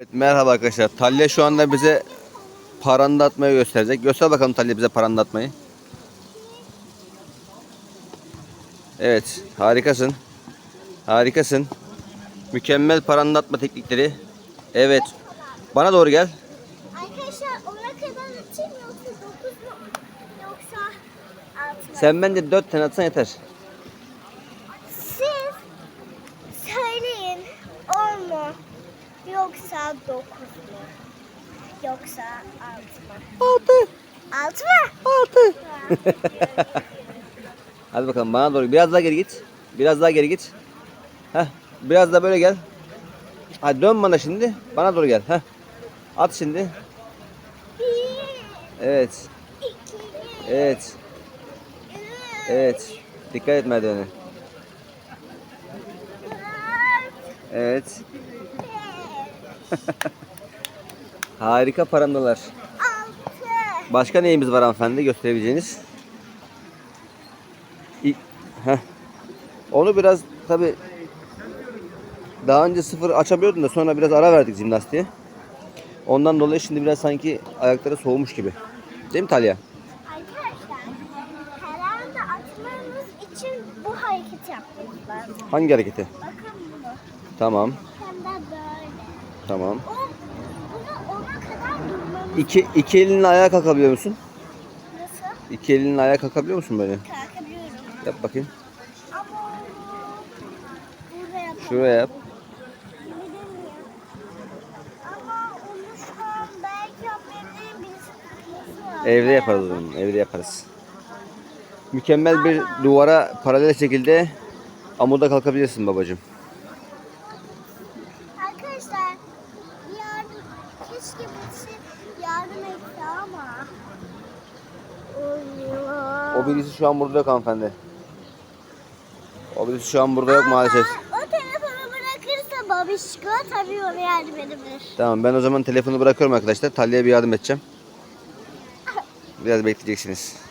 Evet, merhaba arkadaşlar. Talya şu anda bize parandatmayı gösterecek. Göster bakalım Talya bize parandatmayı. Evet, harikasın. Harikasın. Mükemmel parandatma teknikleri. Evet. Bana doğru gel. Arkadaşlar ona kadar atayım yoksa 9 mu? Yoksa 6 mı? Sen bence 4 tane atsan yeter. Siz söyleyin 10 mu? Yoksa 9 mu? Yoksa 6 mı? 6 mı? 6. Hadi bakalım bana doğru. Biraz daha geri git. Biraz daha geri git. Heh. Biraz da böyle gel. Hadi dön bana şimdi. Bana doğru gel. Heh. At şimdi. 1, Evet. 2, Evet. 3, Evet. Dikkat et merdivene. 4, Evet. 5, Harika parandalar. 6. Başka neyimiz var hanımefendi gösterebileceğiniz? İlk, heh. Onu biraz tabi daha önce sıfır açamıyordun da sonra biraz ara verdik jimnastiğe. Ondan dolayı şimdi biraz sanki ayakları soğumuş gibi. Değil mi Talya? Arkadaşlar herhalde için bu hareketi yapmanız lazım. Hangi hareketi? Bakın bunu. Tamam. Tamam. O, bunu ona kadar durmanız İki, iki elinle ayağa kalkabiliyor musun? nasıl? İki elinle ayağa kalkabiliyor musun böyle? Kalkabiliyorum. Yap bakayım. Ama burada yapamam. Şuraya yap. Bilmiyorum. Ama onu şu an belki yapmayabilirim. Birisi tutması lazım. Evde yaparız onu. Evde yaparız. Mükemmel bir duvara paralel şekilde amuda kalkabilirsin babacığım. Arkadaşlar yardım keşke birisi yardım etse ama olmuyor. O birisi şu an burada yok hanımefendi. O birisi şu an burada yok maalesef. O telefonu bırakırsa babişko tabii ona yardım edebilir. Tamam ben o zaman telefonu bırakıyorum arkadaşlar. Talya'ya bir yardım edeceğim. Biraz bekleyeceksiniz.